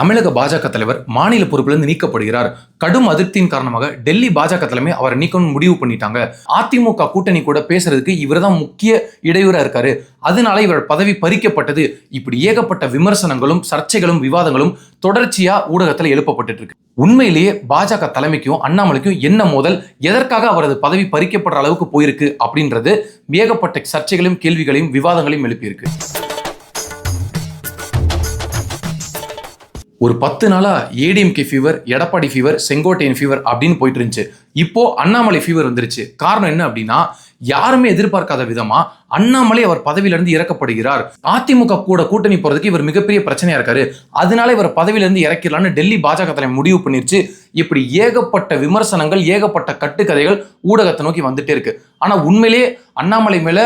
தமிழக பாஜக தலைவர் மாநில பொறுப்பிலிருந்து நீக்கப்படுகிறார். கடும் அதிருப்தியின் காரணமாக டெல்லி பாஜக தலைமை அவரை நீக்கணும்னு முடிவு பண்ணிட்டாங்க. அதிமுக கூட்டணி கூட பேசுறதுக்கு இவர் தான் முக்கிய இடையூறா இருக்காரு. அதனால இவர் பதவி பறிக்கப்பட்டது. இப்படி ஏகப்பட்ட விமர்சனங்களும் சர்ச்சைகளும் விவாதங்களும் தொடர்ச்சியா ஊடகத்துல எழுப்பப்பட்டு இருக்கு. உண்மையிலேயே பாஜக தலைமைக்கும் அண்ணாமலைக்கும் என்ன மோதல்? எதற்காக அவரது பதவி பறிக்கப்படுற அளவுக்கு போயிருக்கு? அப்படின்றது ஏகப்பட்ட சர்ச்சைகளையும் கேள்விகளையும் விவாதங்களையும் எழுப்பியிருக்கு. ஒரு பத்து நாளா ADMK fever Edappadi fever Sengottaiyan fever அப்படின்னு போயிட்டு இருந்துச்சு இப்போ அண்ணாமலை ஃபீவர் வந்துருச்சு. காரணம் என்ன அப்படின்னா யாருமே எதிர்பார்க்காத விதமா அண்ணாமலை அவர் பதவியிலிருந்து இறக்கப்படுகிறார். அதிமுக கூட கூட்டணி போறதுக்கு இவர் மிகப்பெரிய பிரச்சனையா இருக்காரு. அதனால இவர் பதவியிலிருந்து இறக்கிடலான்னு டெல்லி பாஜக தலைமை முடிவு பண்ணிருச்சு. இப்படி ஏகப்பட்ட விமர்சனங்கள் ஏகப்பட்ட கட்டுக்கதைகள் ஊடகத்தை நோக்கி வந்துட்டே இருக்கு. ஆனா உண்மையிலே அண்ணாமலை மேல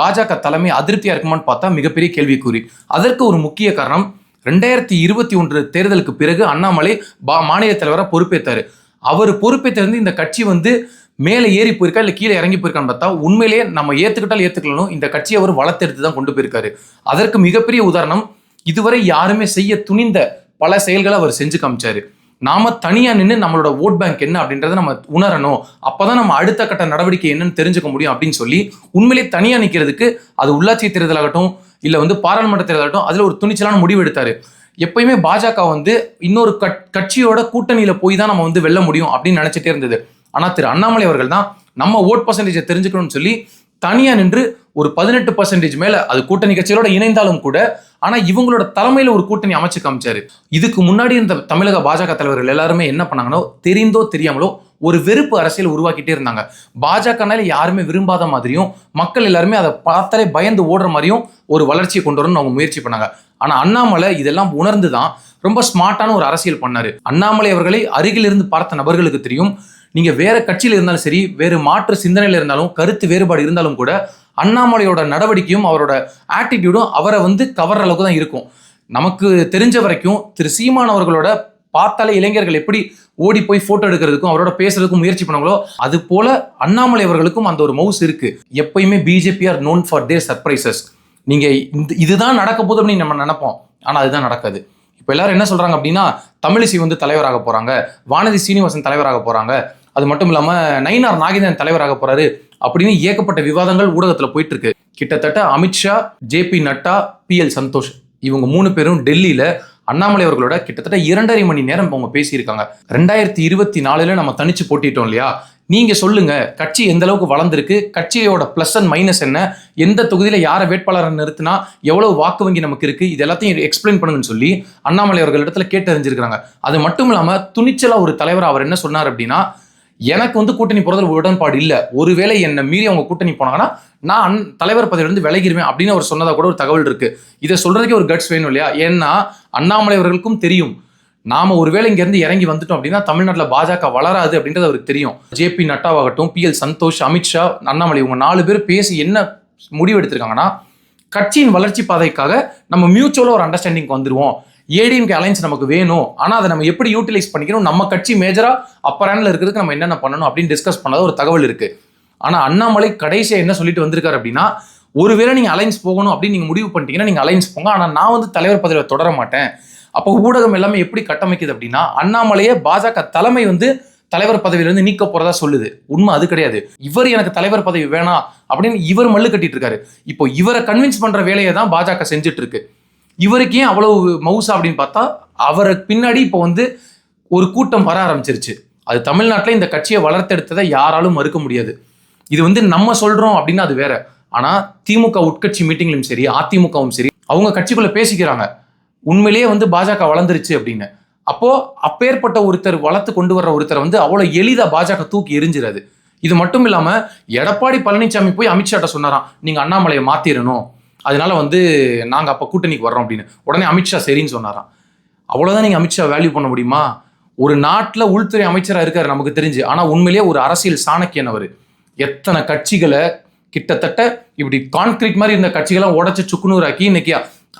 பாஜக தலைமை அதிருப்தியா இருக்குமான்னு பார்த்தா மிகப்பெரிய கேள்விக்குறி. அதற்கு ஒரு முக்கிய காரணம் ரெண்டாயிரத்தி இருபத்தி ஒன்று தேர்தலுக்கு பிறகு அண்ணாமலை பா மாநில தலைவராக பொறுப்பேற்றாரு அவர் பொறுப்பேற்றிருந்து இந்த கட்சி வந்து மேலே ஏறி போயிருக்கா இல்லை கீழே இறங்கி போயிருக்கான்னு பார்த்தா உண்மையிலேயே நம்ம ஏற்றுக்கிட்டால் ஏற்றுக்கணும் இந்த கட்சியை அவர் வளர்த்தெடுத்து தான் கொண்டு போயிருக்காரு. அதற்கு மிகப்பெரிய உதாரணம் இதுவரை யாருமே செய்ய துணிந்த பல செயல்களை அவர் செஞ்சு காமிச்சாரு. நாம தனியா நின்று நம்மளோட ஓட் பேங்க் என்ன அப்படின்றத நம்ம உணரணும். அப்பதான் நம்ம அடுத்த கட்ட நடவடிக்கை என்னன்னு தெரிஞ்சுக்க முடியும் அப்படின்னு சொல்லி உண்மையிலேயே தனியா நிக்கிறதுக்கு அது உள்ளாட்சி தேர்தலாகட்டும் இல்ல வந்து பாராளுமன்ற தேர்தலாகட்டும் அதுல ஒரு துணிச்சலான முடிவு எடுத்தாரு. எப்பயுமே பாஜக வந்து இன்னொரு கட்- கட்சியோட கூட்டணியில போய் தான் நம்ம வந்து வெல்ல முடியும் அப்படின்னு நினைச்சிட்டே இருந்தது. ஆனா திரு அண்ணாமலை அவர்கள் தான் நம்ம ஓட் பர்சன்டேஜை தெரிஞ்சுக்கணும்னு சொல்லி தனியாக நின்று ஒரு பதினெட்டு பர்சன்டேஜ் மேலே அது கூட்டணி கட்சிகளோட இணைந்தாலும் கூட ஆனால் இவங்களோட தலைமையில் ஒரு கூட்டணி அமைச்சு காமிச்சாரு. இதுக்கு முன்னாடி இந்த தமிழக பாஜக தலைவர்கள் எல்லாருமே என்ன பண்ணாங்கன்னா தெரிந்தோ தெரியாமலோ ஒரு வெறுப்பு அரசியல் உருவாக்கிட்டே இருந்தாங்க. பாஜகனால யாருமே விரும்பாத மாதிரியும் மக்கள் எல்லாருமே அதை பார்த்தாலே பயந்து ஓடுற மாதிரியும் ஒரு வளர்ச்சியை கொண்டு வரணும்னு அவங்க முயற்சி பண்ணாங்க. ஆனா அண்ணாமலை இதெல்லாம் உணர்ந்து தான் ரொம்ப ஸ்மார்ட்டான ஒரு அரசியல் பண்ணாரு. அண்ணாமலை அவர்களை அருகில் இருந்து பார்த்த நபர்களுக்கு தெரியும் நீங்கள் வேற கட்சியில் இருந்தாலும் சரி வேறு மாற்று சிந்தனையில் இருந்தாலும் கருத்து வேறுபாடு இருந்தாலும் கூட அண்ணாமலையோட நடவடிக்கையும் அவரோட ஆட்டிடியூடும் அவரை வந்து கவர்ற அளவுக்கு தான் இருக்கும். நமக்கு தெரிஞ்ச வரைக்கும் திரு சீமான் அவர்களோட பார்த்தாலே இளைஞர்கள் எப்படி ஓடி போய் போட்டோ எடுக்கிறதுக்கும் அவரோட பேசுறதுக்கும் முயற்சி பண்ணாங்களோ அது போல அண்ணாமலை அவர்களுக்கும் அந்த ஒரு மவுஸ் இருக்கு. எப்பயுமே BJP are known for their surprises நீங்க இந்த இதுதான் நடக்க போகுது அப்படின்னு நம்ம நினைப்போம். ஆனா அதுதான் நடக்காது. இப்போ எல்லாரும் என்ன சொல்றாங்க அப்படின்னா தமிழிசை வந்து தலைவராக போறாங்க. வானதி சீனிவாசன் தலைவராக போறாங்க. அது மட்டும் இல்லாமல் நயினார் நாகேந்திரன் தலைவராக போறாரு அப்படின்னு ஏகப்பட்ட விவாதங்கள் ஊடகத்தில் போயிட்டு இருக்கு கிட்டத்தட்ட Amit Shah J P Nadda B L Santhosh இவங்க மூணு பேரும் டெல்லியில அண்ணாமலை அவர்களோட கிட்டத்தட்ட இரண்டரை மணி நேரம் அவங்க பேசியிருக்காங்க. ரெண்டாயிரத்தி இருபத்தி நாலுல நம்ம தனிச்சு போட்டிட்டோம் இல்லையா? நீங்க சொல்லுங்க கட்சி எந்த அளவுக்கு வளர்ந்துருக்கு கட்சியோட பிளஸ் அண்ட் மைனஸ் என்ன எந்த தொகுதியில யாரை வேட்பாளரை நிறுத்தினா எவ்வளவு வாக்கு வங்கி நமக்கு இருக்கு இது எல்லாத்தையும் எக்ஸ்பிளைன் பண்ணுங்கன்னு சொல்லி அண்ணாமலை அவர்களிடத்துல இடத்துல கேட்டு அது மட்டும் இல்லாம துணிச்சலா ஒரு தலைவர் அவர் என்ன சொன்னார் அப்படின்னா எனக்கு வந்து கூட்டணி போறதுல உடன்பாடு இல்ல. ஒருவேளை என்னை மீறி அவங்க கூட்டணி போனாங்கன்னா நான் தலைவர் பதவியிலிருந்து விலகிடுவேன் அப்படின்னு அவர் சொன்னதா கூட ஒரு தகவல் இருக்கு. இதை சொல்றதுக்கே ஒரு கட்ஸ் வேணும் இல்லையா? ஏன்னா அண்ணாமலை அவர்களுக்கும் தெரியும். நாம ஒருவேளை இங்க இருந்து இறங்கி வந்துட்டோம் அப்படின்னா தமிழ்நாட்டில் பாஜக வளராது அப்படின்றது அவருக்கு தெரியும். ஜேபி நட்டாவாகட்டும் பி எல் சந்தோஷ் அமித்ஷா அண்ணாமலை இவங்க நாலு பேர் பேசி என்ன முடிவு எடுத்திருக்காங்கன்னா கட்சியின் வளர்ச்சி பாதைக்காக நம்ம மியூச்சுவலாக ஒரு அண்டர்ஸ்டாண்டிங் வந்துருவோம். ஏடிஎம்கே அலைன்ஸ் நமக்கு வேணும். ஆனால் அதை நம்ம எப்படி யூட்டிலைஸ் பண்ணிக்கணும்? நம்ம கட்சி மேஜராக அப்பர் ஹேண்டில் இருக்கிறதுக்கு நம்ம என்னென்ன பண்ணணும் அப்படின்னு டிஸ்கஸ் பண்ணாத ஒரு தகவல் இருக்குது ஆனால் அண்ணாமலை கடைசியாக என்ன சொல்லிட்டு வந்திருக்காரு அப்படின்னா ஒருவேளை நீங்கள் அலைன்ஸ் போகணும் அப்படின்னு நீங்கள் முடிவு பண்ணிட்டீங்கன்னா நீங்கள் அலைன்ஸ் போங்க. ஆனால் நான் வந்து தலைவர் பதவியில் தொடர மாட்டேன். அப்போ ஊடகம் எல்லாமே எப்படி கட்டமைக்குது அப்படின்னா அண்ணாமலையே பாஜக தலைமை வந்து தலைவர் பதவியிலிருந்து நீக்க போறதா சொல்லுது. உண்மை அது கிடையாது. இவர் எனக்கு தலைவர் பதவி வேணாம் அப்படின்னு இவர் மல்லு கட்டிட்டு இருக்காரு. இப்போ இவரை கன்வின்ஸ் பண்ற வேலையை தான் பாஜக செஞ்சுட்டு இருக்கு. இவருக்கு ஏன் அவ்வளவு மவுசா அப்படின்னு பார்த்தா அவருக்கு பின்னாடி இப்போ வந்து ஒரு கூட்டம் வர ஆரம்பிச்சிருச்சு. அது தமிழ்நாட்டில் இந்த கட்சியை வளர்த்தெடுத்ததை யாராலும் மறுக்க முடியாது. இது வந்து நம்ம சொல்கிறோம் அப்படின்னா அது வேற. ஆனால் திமுக உட்கட்சி மீட்டிங்லையும் சரி அதிமுகவும் சரி அவங்க கட்சிக்குள்ளே பேசிக்கிறாங்க. உண்மையிலேயே வந்து பாஜக வளர்ந்துருச்சு அப்படின்னு. அப்போது அப்பேற்பட்ட ஒருத்தர் வளர்த்து கொண்டு வர்ற ஒருத்தர் வந்து அவ்வளோ எளிதாக பாஜக தூக்கி எரிஞ்சிடாது இது மட்டும் இல்லாமல் எடப்பாடி பழனிசாமி போய் அமித்ஷாட்ட சொன்னாராம் நீங்கள் அண்ணாமலையை மாற்றிடணும் அதனால வந்து நாங்கள் அப்போ கூட்டணிக்கு வர்றோம் அப்படின்னு. உடனே அமித்ஷா சரின்னு சொன்னாராம். அவ்வளோதான் நீங்கள் அமித்ஷா வேல்யூ பண்ண முடியுமா? ஒரு நாட்டில் உள்துறை அமைச்சராக இருக்கார் நமக்கு தெரிஞ்சு. ஆனால் உண்மையிலேயே ஒரு அரசியல் சாணக்கியன் அவர். எத்தனை கட்சிகளை கிட்டத்தட்ட இப்படி கான்கிரீட் மாதிரி இருந்த கட்சிகளாம் உடைச்சு சுக்குநூறாக்கி இன்னைக்கு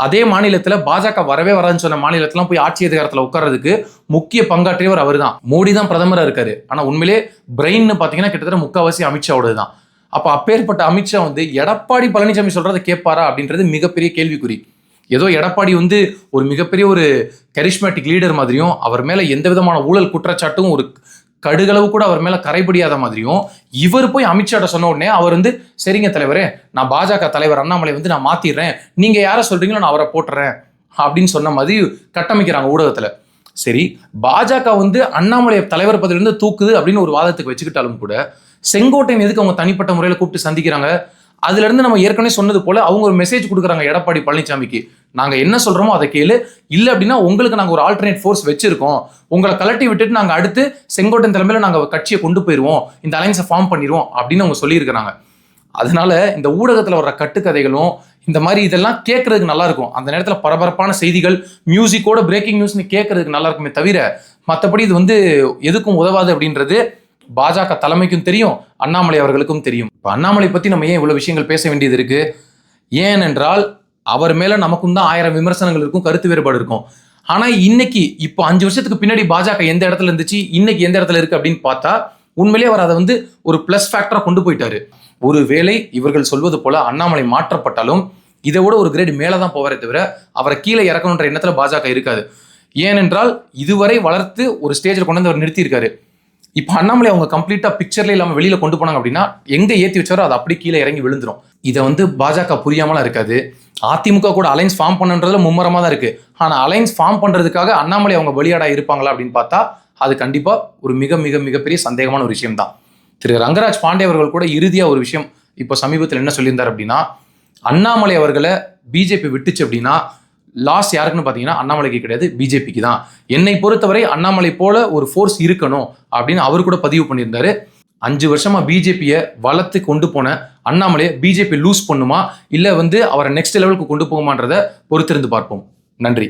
அதே மாநிலத்தில் பாஜக வரவே வராதுன்னு சொன்ன மாநிலத்திலாம் போய் ஆட்சி அதிகாரத்தில் உட்கார்றதுக்கு முக்கிய பங்காற்றியவர் அவர் தான் மோடி தான் பிரதமராக இருக்காரு. ஆனால் உண்மையிலே பிரெயின்னு பார்த்தீங்கன்னா கிட்டத்தட்ட முக்கால்வாசி அமித்ஷாவோடது தான் அப்போ அப்பேற்பட்ட அமித்ஷா வந்து எடப்பாடி பழனிசாமி சொல்றதை கேட்பாரா? அப்படின்றது மிகப்பெரிய கேள்விக்குறி. ஏதோ எடப்பாடி வந்து ஒரு மிகப்பெரிய ஒரு கரிஷ்மேட்டிக் லீடர் மாதிரியும் அவர் மேலே எந்த விதமான ஊழல் குற்றச்சாட்டும் ஒரு கடுகளவு கூட அவர் மேலே கரைபடியாத மாதிரியும் இவர் போய் அமித்ஷாட்ட சொன்ன உடனே அவர் வந்து சரிங்க தலைவரே நான் பாஜக தலைவர் அண்ணாமலை வந்து நான் மாத்திடுறேன். நீங்கள் யாரை சொல்கிறீங்களோ நான் அவரை போட்டுறேன். அப்படின்னு சொன்ன மாதிரி கட்டமைக்கிறாங்க ஊடகத்தில். சரி பாஜக வந்து அண்ணாமலை தலைவர் பதவியிலிருந்து தூக்குது அப்படின்னு ஒரு வாதத்துக்கு வச்சுக்கிட்டாலும் கூட செங்கோட்டையன் எதுக்கு அவங்க தனிப்பட்ட முறையில் கூப்பிட்டு சந்திக்கிறாங்க? அதுல இருந்து நம்ம ஏற்கனவே சொன்னது போல அவங்க ஒரு மெசேஜ் கொடுக்குறாங்க எடப்பாடி பழனிசாமிக்கு நாங்க என்ன சொல்றோமோ அதை கேளு. இல்ல அப்படின்னா உங்களுக்கு நாங்க ஒரு ஆல்டர்னேட் ஃபோர்ஸ் வச்சிருக்கோம். உங்களை கலட்டி விட்டுட்டு நாங்க அடுத்து செங்கோட்டையன் தலைமையில நாங்க கட்சியை கொண்டு போயிருவோம். இந்த அலைன்ஸை ஃபார்ம் பண்ணிடுவோம் அப்படின்னு அவங்க சொல்லியிருக்கிறாங்க. அதனால இந்த ஊடகத்துல வர்ற கட்டுக்கதைகளும் இந்த மாதிரி இதெல்லாம் கேட்கறதுக்கு நல்லா இருக்கும். அந்த நேரத்தில் பரபரப்பான செய்திகள் மியூசிக்கோட பிரேக்கிங் நியூஸ்னு கேட்கறதுக்கு நல்லா இருக்குமே தவிர மற்றபடி இது வந்து எதுக்கும் உதவாது அப்படின்றது பாஜக தலைமைக்கும் தெரியும் அண்ணாமலை அவர்களுக்கும் தெரியும். இப்போ அண்ணாமலை பற்றி நம்ம ஏன் இவ்வளோ விஷயங்கள் பேச வேண்டியது இருக்கு? ஏனென்றால் அவர் மேலே நமக்கும் தான் ஆயிரம் விமர்சனங்கள் இருக்கும் கருத்து வேறுபாடு இருக்கும். ஆனால் இன்னைக்கு இப்போ அஞ்சு வருஷத்துக்கு பின்னாடி பாஜக எந்த இடத்துல இருந்துச்சு இன்னைக்கு எந்த இடத்துல இருக்கு அப்படின்னு பார்த்தா உண்மையிலேயே அவர் அதை வந்து ஒரு பிளஸ் ஃபேக்டராக கொண்டு போயிட்டாரு. ஒருவேளை இவர்கள் சொல்வது போல அண்ணாமலை மாற்றப்பட்டாலும் இதை விட ஒரு கிரேட் மேலே தான் போவாரே தவிர அவரை கீழே இறக்கணுன்ற எண்ணத்தில் பாஜக இருக்காது. ஏனென்றால் இதுவரை வளர்த்து ஒரு ஸ்டேஜில் கொண்டு வந்து அவர் நிறுத்தியிருக்காரு. இப்போ அண்ணாமலை அவங்க கம்ப்ளீட்டாக பிக்சர்ல இல்லாமல் வெளியில கொண்டு போனாங்க அப்படின்னா எங்க ஏற்றி வச்சாரோ அது அப்படி கீழே இறங்கி விழுந்துரும். இதை வந்து பாஜக புரியாமலாம் இருக்காது. அதிமுக கூட அலைன்ஸ் ஃபார்ம் பண்ணுன்றதுல மும்முரமாக தான் இருக்கு. ஆனால் அலைன்ஸ் ஃபார்ம் பண்றதுக்காக அண்ணாமலை அவங்க வெளியாடா இருப்பாங்களா அப்படின்னு பார்த்தா அது கண்டிப்பா ஒரு மிக மிக மிகப்பெரிய சந்தேகமான ஒரு விஷயம் தான். திரு. ரங்கராஜ் பாண்டே அவர்கள் கூட இறுதியா ஒரு விஷயம் இப்போ சமீபத்தில் என்ன சொல்லியிருந்தார் அப்படின்னா அண்ணாமலை அவர்களை பிஜேபி விட்டுச்சு அப்படின்னா லாஸ் யாருக்குன்னு பார்த்தீங்கன்னா அண்ணாமலைக்கு கிடையாது பிஜேபிக்கு தான். என்னை பொறுத்தவரை அண்ணாமலை போல ஒரு ஃபோர்ஸ் இருக்கணும் அப்படின்னு அவர் கூட பதிவு பண்ணியிருந்தாரு. அஞ்சு வருஷமா பிஜேபியை வளர்த்து கொண்டு போன அண்ணாமலையை பிஜேபி லூஸ் பண்ணுமா? இல்லை வந்து அவரை நெக்ஸ்ட் லெவலுக்கு கொண்டு போகுமான்றதை பொறுத்திருந்து பார்ப்போம். நன்றி.